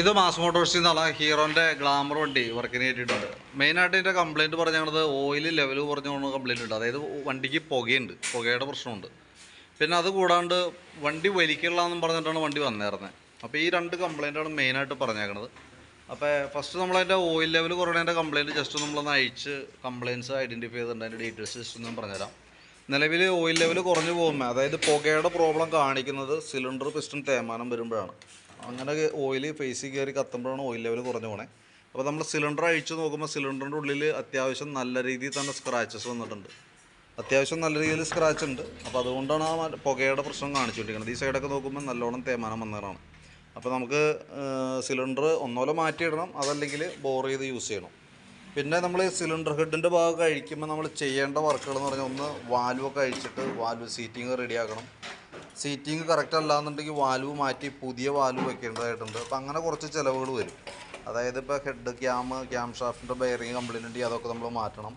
ഇത് മാസ് മോട്ടോഴ്സിൽ നിന്നുള്ള ഹീറോന്റെ ഗ്ലാമർ വണ്ടി വർക്കിന് കയറ്റിയിട്ടുണ്ട് മെയിനായിട്ട് ഇതിന്റെ കംപ്ലയിന്റ് പറഞ്ഞത് ഓയിൽ ലെവൽ കുറഞ്ഞുകൊണ്ട് കംപ്ലയിന്റ് ഉണ്ട്. അതായത് വണ്ടിക്ക് പുകയുണ്ട്. പുകയുടെ പ്രശ്നമുണ്ട്. പിന്നെ അത് കൂടാണ്ട് വണ്ടി വലിക്കില്ലാന്നും പറഞ്ഞിട്ടാണ് വണ്ടി വന്നേർന്നത് അപ്പോൾ ഈ രണ്ട് കംപ്ലയിന്റാണ് മെയിനായിട്ട് പറഞ്ഞേക്കണത്. അപ്പോൾ ഫസ്റ്റ് നമ്മളതിന്റെ ഓയിൽ ലെവൽ കുറയണതിന്റെ കംപ്ലയിന്റ് ജസ്റ്റ് നമ്മളൊന്ന് അയച്ച് കംപ്ലയിൻസ് ഐഡന്റിഫൈ ചെയ്തിട്ടുണ്ട് അതിന്റെ ഡീറ്റെയിൽസ് ജസ്റ്റ് ഞാൻ പറഞ്ഞുതരാം. നിലവിൽ ഓയിൽ ലെവൽ കുറഞ്ഞു പോകുമ്പോൾ അതായത് പുകയുടെ പ്രോബ്ലം കാണിക്കുന്നത് സിലിണ്ടർ പിസ്റ്റൺ തേമാനം വരുമ്പോഴാണ്. അങ്ങനെ ഓയിൽ ഫേസിൽ കയറി കത്തുമ്പോഴാണ് ഓയിൽ ലെവൽ കുറഞ്ഞു പോണേ. അപ്പോൾ നമ്മൾ സിലിണ്ടർ അഴിച്ചു നോക്കുമ്പോൾ സിലിണ്ടറിന്റെ ഉള്ളിൽ അത്യാവശ്യം നല്ല രീതിയിൽ തന്നെ സ്ക്രാച്ചസ് വന്നിട്ടുണ്ട്. അത്യാവശ്യം നല്ല രീതിയിൽ സ്ക്രാച്ച് ഉണ്ട്. അപ്പോൾ അതുകൊണ്ടാണ് ആ പുകയുടെ പ്രശ്നം കാണിച്ചുകൊണ്ടിരിക്കുന്നത് ഈ സൈഡൊക്കെ നോക്കുമ്പോൾ നല്ലോണം തേമാനം വന്നതാണ്. അപ്പോൾ നമുക്ക് സിലിണ്ടർ ഒന്നോലെ മാറ്റിയിടണം അതല്ലെങ്കിൽ ബോർ ചെയ്ത് യൂസ് ചെയ്യണം. പിന്നെ നമ്മൾ സിലിണ്ടർ ഹെഡിന്റെ ഭാഗം കഴിക്കുമ്പോൾ നമ്മൾ ചെയ്യേണ്ട വർക്കുകൾ എന്ന് പറഞ്ഞാൽ ഒന്ന് വാൽവൊക്കെ അഴിച്ചിട്ട് വാൽവ് സീറ്റിംഗ് റെഡിയാക്കണം സീറ്റിംഗ് കറക്റ്റ് അല്ലാന്നുണ്ടെങ്കിൽ വാൽവ് മാറ്റി പുതിയ വാൽവ് വെക്കേണ്ടതായിട്ടുണ്ട്. അപ്പോൾ അങ്ങനെ കുറച്ച് ചിലവുകൾ വരും. അതായത് ഇപ്പോൾ ഹെഡ് ക്യാം ക്യാം ഷാഫ്റ്റിന്റെ ബെയറിങ് കംപ്ലൈന്റ് ഉണ്ടെങ്കിൽ അതൊക്കെ നമ്മൾ മാറ്റണം.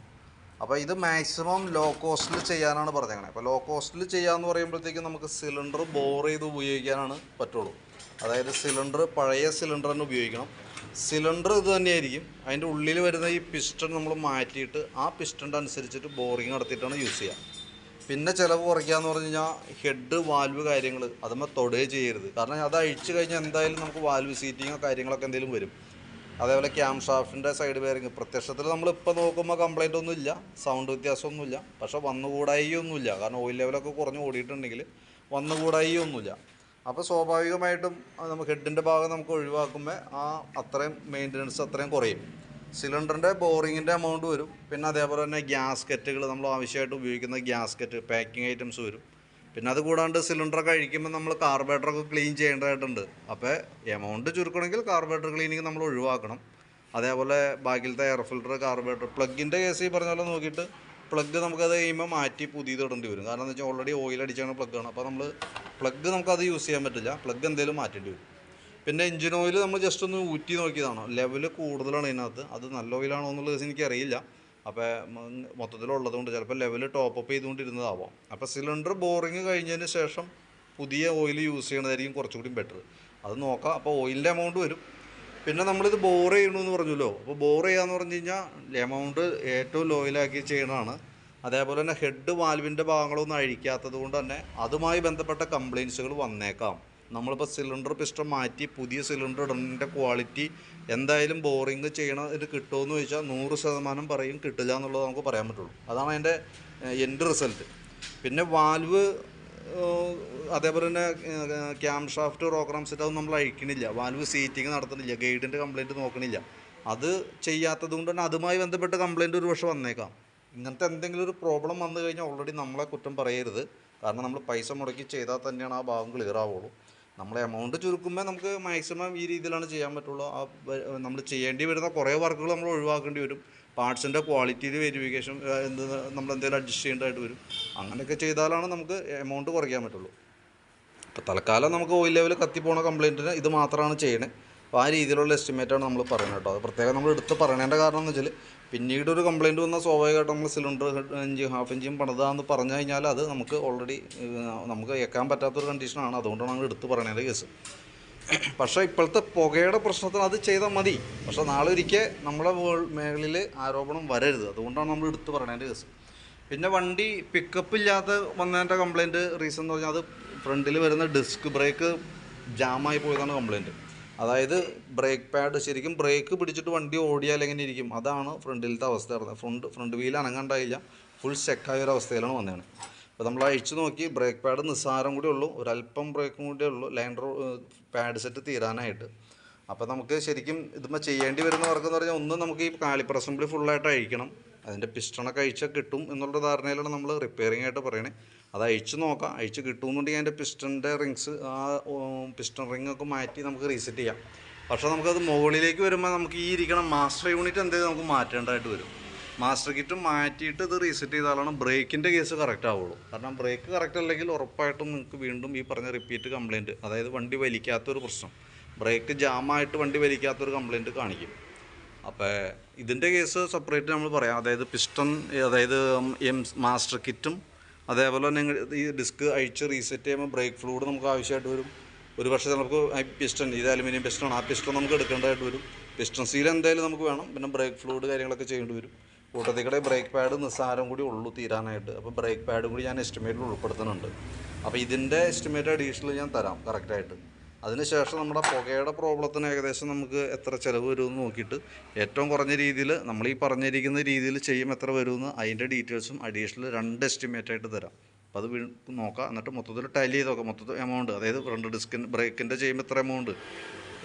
അപ്പോൾ ഇത് മാക്സിമം ലോ കോസ്റ്റിൽ ചെയ്യാനാണ് പറഞ്ഞേക്കണേ. അപ്പോൾ ലോ കോസ്റ്റിൽ ചെയ്യാമെന്ന് പറയുമ്പോഴത്തേക്കും നമുക്ക് സിലിണ്ടർ ബോർ ചെയ്ത് ഉപയോഗിക്കാനാണ് പറ്റുള്ളൂ. അതായത് സിലിണ്ടർ പഴയ സിലിണ്ടർ തന്നെ ഉപയോഗിക്കണം. സിലിണ്ടർ ഇത് തന്നെയായിരിക്കും. അതിന്റെ ഉള്ളിൽ വരുന്ന ഈ പിസ്റ്റൺ നമ്മൾ മാറ്റിയിട്ട് ആ പിസ്റ്റന്റെ അനുസരിച്ചിട്ട് ബോറിങ് നടത്തിയിട്ടാണ് യൂസ് ചെയ്യുക. പിന്നെ ചിലവ് കുറയ്ക്കാന്ന് പറഞ്ഞു കഴിഞ്ഞാൽ ഹെഡ് വാൽവ് കാര്യങ്ങൾ അതുമ്പോൾ തൊടേ ചെയ്യരുത്. കാരണം അത് അഴിച്ചു കഴിഞ്ഞാൽ എന്തായാലും നമുക്ക് വാൽവ് സീറ്റിങ്ങോ കാര്യങ്ങളൊക്കെ എന്തെങ്കിലും വരും. അതേപോലെ ക്യാം ഷാഫ്റ്റിന്റെ സൈഡ് ബെയറിങ് പ്രത്യക്ഷത്തിൽ നമ്മൾ ഇപ്പോൾ നോക്കുമ്പോൾ കംപ്ലൈന്റ് ഒന്നുമില്ല സൗണ്ട് വ്യത്യാസമൊന്നുമില്ല പക്ഷേ വന്നുകൂടായി ഒന്നുമില്ല കാരണം ഓയിൽ ലെവലൊക്കെ കുറഞ്ഞ് ഓടിയിട്ടുണ്ടെങ്കിൽ വന്നുകൂടായി ഒന്നുമില്ല അപ്പോൾ സ്വാഭാവികമായിട്ടും നമുക്ക് ഹെഡിന്റെ ഭാഗം നമുക്ക് ഒഴിവാക്കുമ്പോൾ ആ അത്രയും മെയിന്റനൻസ് അത്രയും കുറയും. സിലിണ്ടറിന്റെ ബോറിങ്ങിന്റെ എമൗണ്ട് വരും. പിന്നെ അതേപോലെ തന്നെ ഗ്യാസ്കറ്റുകൾ നമ്മൾ ആവശ്യമായിട്ട് ഉപയോഗിക്കുന്ന ഗ്യാസ്കറ്റ് പാക്കിംഗ് ഐറ്റംസ് വരും. പിന്നെ അത് കൂടാണ്ട് സിലിണ്ടറൊക്കെ കഴിക്കുമ്പോൾ നമ്മൾ കാർബേറ്ററൊക്കെ ക്ലീൻ ചെയ്യേണ്ടതായിട്ടുണ്ട്. അപ്പോൾ എമൗണ്ട് ചുരുക്കണമെങ്കിൽ കാർബേറ്റർ ക്ലീനിങ് നമ്മൾ ഒഴിവാക്കണം. അതേപോലെ ബാക്കിലത്തെ എയർ ഫിൽട്ടർ കാർബേറ്റർ പ്ലഗിന്റെ കേസ് ഈ പറഞ്ഞ പോലെ നോക്കിയിട്ട് പ്ലഗ് നമുക്കത് കഴിയുമ്പോൾ മാറ്റി പുതിയത് ഇടേണ്ടി വരും. കാരണം എന്ന് വെച്ചാൽ ഓൾറെഡി ഓയിൽ അടിച്ചാണ് പ്ലഗ് ആണ് അപ്പോൾ നമ്മൾ പ്ലഗ് നമുക്കത് യൂസ് ചെയ്യാൻ പറ്റില്ല. പ്ലഗ് എന്തെങ്കിലും മാറ്റേണ്ടി വരും. പിന്നെ എഞ്ചിൻ ഓയിൽ നമ്മൾ ജസ്റ്റ് ഒന്ന് ഊറ്റി നോക്കിയതാണ്. ലെവൽ കൂടുതലാണ് ഇതിനകത്ത്. അത് നല്ല ഓയിലാണോ എന്നുള്ളത് എനിക്കറിയില്ല. അപ്പോൾ മൊത്തത്തിലുള്ളത് കൊണ്ട് ചിലപ്പോൾ ലെവൽ ടോപ്പ് അപ്പ് ചെയ്തുകൊണ്ടിരുന്നതാവാം. അപ്പോൾ സിലിണ്ടർ ബോറിങ് കഴിഞ്ഞതിന് ശേഷം പുതിയ ഓയിൽ യൂസ് ചെയ്യണതായിരിക്കും കുറച്ചുകൂടി ബെറ്റർ അത് നോക്കാം. അപ്പോൾ ഓയിലിന്റെ എമൗണ്ട് വരും. പിന്നെ നമ്മളിത് ബോർ ചെയ്യണമെന്ന് പറഞ്ഞല്ലോ. അപ്പോൾ ബോർ ചെയ്യാന്ന് പറഞ്ഞു കഴിഞ്ഞാൽ എമൗണ്ട് ഏറ്റവും ലോയിലാക്കി ചെയ്യണതാണ്. അതേപോലെ തന്നെ ഹെഡ് വാൽവിന്റെ ഭാഗങ്ങളൊന്നും അഴിക്കാത്തത് കൊണ്ട് തന്നെ അതുമായി ബന്ധപ്പെട്ട കംപ്ലയിൻസുകൾ വന്നേക്കാം. നമ്മളിപ്പോൾ സിലിണ്ടർ പിസ്റ്റം മാറ്റി പുതിയ സിലിണ്ടർ ഇടുന്നതിന്റെ ക്വാളിറ്റി എന്തായാലും ബോറിങ് ചെയ്യണ ഇത് കിട്ടുമെന്ന് ചോദിച്ചാൽ നൂറ് ശതമാനം പറയും കിട്ടില്ല എന്നുള്ളത് നമുക്ക് പറയാൻ പറ്റുള്ളൂ. അതാണ് അതിന്റെ എൻഡ് റിസൾട്ട് പിന്നെ വാൽവ് അതേപോലെ തന്നെ ക്യാം ഷാഫ്റ്റ് റോക്കറാം സെറ്റ് നമ്മൾ അഴിക്കണില്ല. വാൽവ് സീറ്റിംഗ് നടത്തുന്നില്ല. ഗൈഡിന്റെ കംപ്ലയിന്റ് നോക്കണില്ല. അത് ചെയ്യാത്തത് കൊണ്ട് തന്നെ അതുമായി ബന്ധപ്പെട്ട് കംപ്ലയിന്റ് ഒരു പക്ഷേ വന്നേക്കാം. ഇങ്ങനത്തെ എന്തെങ്കിലും ഒരു പ്രോബ്ലം വന്നു കഴിഞ്ഞാൽ ഓൾറെഡി നമ്മളെ കുറ്റം പറയരുത്. കാരണം നമ്മൾ പൈസ മുടക്കി ചെയ്താൽ തന്നെയാണ് ആ ഭാഗം ക്ലിയർ ആവുള്ളൂ. നമ്മൾ എമൗണ്ട് ചുരുക്കുമ്പോൾ നമുക്ക് മാക്സിമം ഈ രീതിയിലാണ് ചെയ്യാൻ പറ്റുള്ളൂ. ആ നമ്മൾ ചെയ്യേണ്ടി വരുന്ന കുറേ വർക്കുകൾ നമ്മൾ ഒഴിവാക്കേണ്ടി വരും. പാർട്സിന്റെ ക്വാളിറ്റിയിൽ വെരിഫിക്കേഷൻ എന്ത് നമ്മൾ എന്തെങ്കിലും അഡ്ജസ്റ്റ് ചെയ്യേണ്ടതായിട്ട് വരും. അങ്ങനെയൊക്കെ ചെയ്താലാണ് നമുക്ക് എമൗണ്ട് കുറയ്ക്കാൻ പറ്റുള്ളൂ. അപ്പോൾ തൽക്കാലം നമുക്ക് ഓയിൽ ലെവൽ കത്തിപ്പോണ കംപ്ലയിന്റിന് ഇത് മാത്രമാണ് ചെയ്യണേ. അപ്പോൾ ആ രീതിയിലുള്ള എസ്റ്റിമേറ്റാണ് നമ്മൾ പറയുന്നത് കേട്ടോ. അത് പ്രത്യേകം നമ്മൾ എടുത്ത് പറയേണ്ട കാരണം എന്ന് വെച്ചാൽ പിന്നീട് ഒരു കംപ്ലയിന്റ് വന്നാൽ സ്വാഭാവികമായിട്ടും നമ്മൾ സിലിണ്ടർ ഇഞ്ച് ഹാഫ് ഇഞ്ചും പണിതാന്ന് പറഞ്ഞു കഴിഞ്ഞാൽ അത് നമുക്ക് ഓൾറെഡി നമുക്ക് ഏക്കാൻ പറ്റാത്തൊരു കണ്ടീഷനാണ് അതുകൊണ്ടാണ് നമ്മൾ എടുത്ത് പറയണതിന്റെ കേസ് പക്ഷേ ഇപ്പോഴത്തെ പുകയുടെ പ്രശ്നത്തിന് അത് ചെയ്താൽ മതി. പക്ഷേ നാളെ ഒരിക്കൽ നമ്മുടെ മേഖലയിൽ ആരോപണം വരരുത്. അതുകൊണ്ടാണ് നമ്മൾ എടുത്ത് പറയണതിന്റെ കേസ് പിന്നെ വണ്ടി പിക്കപ്പ് ഇല്ലാത്ത വന്നതിന്റെ കംപ്ലയിന്റ് റീസൺ എന്ന് പറഞ്ഞാൽ അത് ഫ്രണ്ടിൽ വരുന്ന ഡിസ്ക് ബ്രേക്ക് ജാമായി പോയതാണ് കംപ്ലയിന്റ് അതായത് ബ്രേക്ക് പാഡ് ശരിക്കും ബ്രേക്ക് പിടിച്ചിട്ട് വണ്ടി ഓടിയാൽ എങ്ങനെ ഇരിക്കും? അതാണ് ഫ്രണ്ടിലത്തെ അവസ്ഥ പറഞ്ഞത് ഫ്രണ്ട് ഫ്രണ്ട് വീൽ അനങ്ങണ്ടായില്ല. ഫുൾ സെക്കായ ഒരു അവസ്ഥയിലാണ് വന്നതാണ് അപ്പോൾ നമ്മൾ അഴിച്ചു നോക്കി ബ്രേക്ക് പാഡ് നിസ്സാരം കൂടി ഉള്ളൂ. ഒരല്പം ബ്രേക്കും കൂടി ഉള്ളൂ. ലൈൻഡർ പാഡ് സെറ്റ് തീരാനായിട്ട്. അപ്പോൾ നമുക്ക് ശരിക്കും ഇതുമ്പോൾ ചെയ്യേണ്ടി വരുന്ന വർക്ക് എന്ന് പറഞ്ഞാൽ ഒന്ന് നമുക്ക് ഈ കാലിപ്പർ അസംബ്ലി ഫുള്ളായിട്ട് അഴിക്കണം. അതിന്റെ പിസ്റ്റണൊക്കെ അഴിച്ചാൽ കിട്ടും എന്നുള്ള ധാരണയിലാണ് നമ്മൾ റിപ്പയറിംഗ് ആയിട്ട് പറയണേ. അത് അഴിച്ച് നോക്കാം. അഴിച്ച് കിട്ടുമെന്നുണ്ടെങ്കിൽ അതിന്റെ പിസ്റ്റന്റെ റിങ്സ് ആ പിസ്റ്റൺ റിങ് ഒക്കെ മാറ്റി നമുക്ക് റീസെറ്റ് ചെയ്യാം. പക്ഷേ നമുക്കത് മുകളിലേക്ക് വരുമ്പോൾ നമുക്ക് ഈ ഇരിക്കണ മാസ്റ്റർ യൂണിറ്റ് എന്തെങ്കിലും നമുക്ക് മാറ്റേണ്ടതായിട്ട് വരും. മാസ്റ്റർ കിറ്റ് മാറ്റിയിട്ട് ഇത് റീസെറ്റ് ചെയ്താലാണ് ബ്രേക്കിന്റെ കേസ് കറക്റ്റ് ആവുള്ളൂ. കാരണം ബ്രേക്ക് കറക്റ്റ് അല്ലെങ്കിൽ ഉറപ്പായിട്ടും നിങ്ങൾക്ക് വീണ്ടും ഈ പറഞ്ഞ റിപ്പീറ്റ് കംപ്ലയിന്റ് അതായത് വണ്ടി വലിക്കാത്തൊരു പ്രശ്നം. ബ്രേക്ക് ജാമായിട്ട് വണ്ടി വലിക്കാത്തൊരു കംപ്ലയിന്റ് കാണിക്കും. അപ്പോൾ ഇതിന്റെ കേസ് സെപ്പറേറ്റ് നമ്മൾ പറയാം. അതായത് പിസ്റ്റൺ അതായത് എം മാസ്റ്റർ കിറ്റും അതേപോലെ നിങ്ങൾ ഈ ഡിസ്ക് അഴിച്ച് റീസെറ്റ് ചെയ്യുമ്പോൾ ബ്രേക്ക് ഫ്ലൂഡ് നമുക്ക് ആവശ്യമായിട്ട് വരും. ഒരു പക്ഷേ നമുക്ക് പിസ്റ്റൺ ഇത് അലുമിനിയം പിസ്റ്റൺ ആ പിസ്റ്റൺ നമുക്ക് എടുക്കേണ്ടതായിട്ട് വരും. പിസ്റ്റൺ സീൽ എന്തായാലും നമുക്ക് വേണം. പിന്നെ ബ്രേക്ക് ഫ്ലൂഡ് കാര്യങ്ങളൊക്കെ ചെയ്യേണ്ടി വരും. കൂട്ടത്തിൽ കൂടെ ബ്രേക്ക് പാഡ് നിസ്സാരം കൂടി ഉള്ളൂ തീരാനായിട്ട്. അപ്പോൾ ബ്രേക്ക് പാഡും കൂടി ഞാൻ എസ്റ്റിമേറ്റിൽ ഉൾപ്പെടുത്തുന്നുണ്ട്. അപ്പോൾ ഇതിന്റെ എസ്റ്റിമേറ്റ് അഡീഷണൽ ഞാൻ തരാം കറക്റ്റായിട്ട് അതിനുശേഷം നമ്മുടെ പുകയുടെ പ്രോബ്ലത്തിന് ഏകദേശം നമുക്ക് എത്ര ചിലവ് വരുമെന്ന് നോക്കിയിട്ട് ഏറ്റവും കുറഞ്ഞ രീതിയിൽ നമ്മൾ ഈ പറഞ്ഞിരിക്കുന്ന രീതിയിൽ ചെയ്യും എത്ര വരുമെന്ന് അതിന്റെ ഡീറ്റെയിൽസും അഡീഷണൽ രണ്ട് എസ്റ്റിമേറ്റ് ആയിട്ട് തരാം. അപ്പോൾ അത് നോക്കാം. എന്നിട്ട് മൊത്തത്തിൽ ടാലി ചെയ്ത് നോക്കാം. മൊത്തത്തിൽ എമൗണ്ട് അതായത് ഫ്രണ്ട് ഡിസ്കിൻ ബ്രേക്കിന്റെ ചെയ്യുമ്പോൾ ഇത്ര എമൗണ്ട്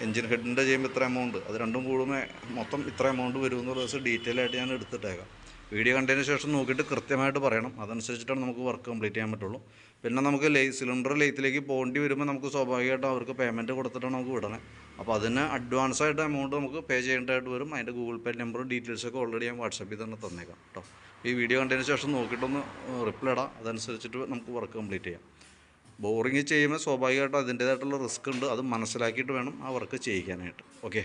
എഞ്ചിൻ ഹെഡിന്റെ ചെയ്യുമ്പോൾ ഇത്ര എമൗണ്ട് അത് രണ്ടും കൂടുമ്പോൾ മൊത്തം ഇത്ര എമൗണ്ട് വരുമെന്നുള്ള ദിവസം ഡീറ്റെയിൽ ആയിട്ട് ഞാൻ എടുത്തിട്ടേക്കാം. വീഡിയോ കണ്ടതിന് ശേഷം നോക്കിയിട്ട് കൃത്യമായിട്ട് പറയണം. അതനുസരിച്ചിട്ടാണ് നമുക്ക് വർക്ക് കംപ്ലീറ്റ് ചെയ്യാൻ പറ്റുള്ളൂ. പിന്നെ നമുക്ക് ലേ സിലിണ്ടർ ലെയ്ത്തിലേക്ക് പോകേണ്ടി വരുമ്പോൾ നമുക്ക് സ്വാഭാവികമായിട്ടും അവർക്ക് പേയ്മെന്റ് കൊടുത്തിട്ടാണ് നമുക്ക് വിടണേ. അപ്പോൾ അതിന് അഡ്വാൻസ് ആയിട്ട് എമൗണ്ട് നമുക്ക് പേ ചെയ്യേണ്ടതായിട്ട് വരും. അതിന്റെ ഗൂഗിൾ പേ നമ്പറും ഡീറ്റെയിൽസൊക്കെ ഓൾറെഡി ഞാൻ വാട്സപ്പിൽ തന്നെ തന്നേക്കാം കേട്ടോ ഈ വീഡിയോ കണ്ടതിന് ശേഷം നോക്കിയിട്ടൊന്ന് റിപ്ലൈ ഇടാം. അതനുസരിച്ചിട്ട് നമുക്ക് വർക്ക് കംപ്ലീറ്റ് ചെയ്യാം. ബോറിങ് ചെയ്യുമ്പോൾ സ്വാഭാവികമായിട്ടും അതിന്റേതായിട്ടുള്ള റിസ്ക് ഉണ്ട്. അത് മനസ്സിലാക്കിയിട്ട് വേണം ആ വർക്ക് ചെയ്യിക്കാനായിട്ട് ഓക്കെ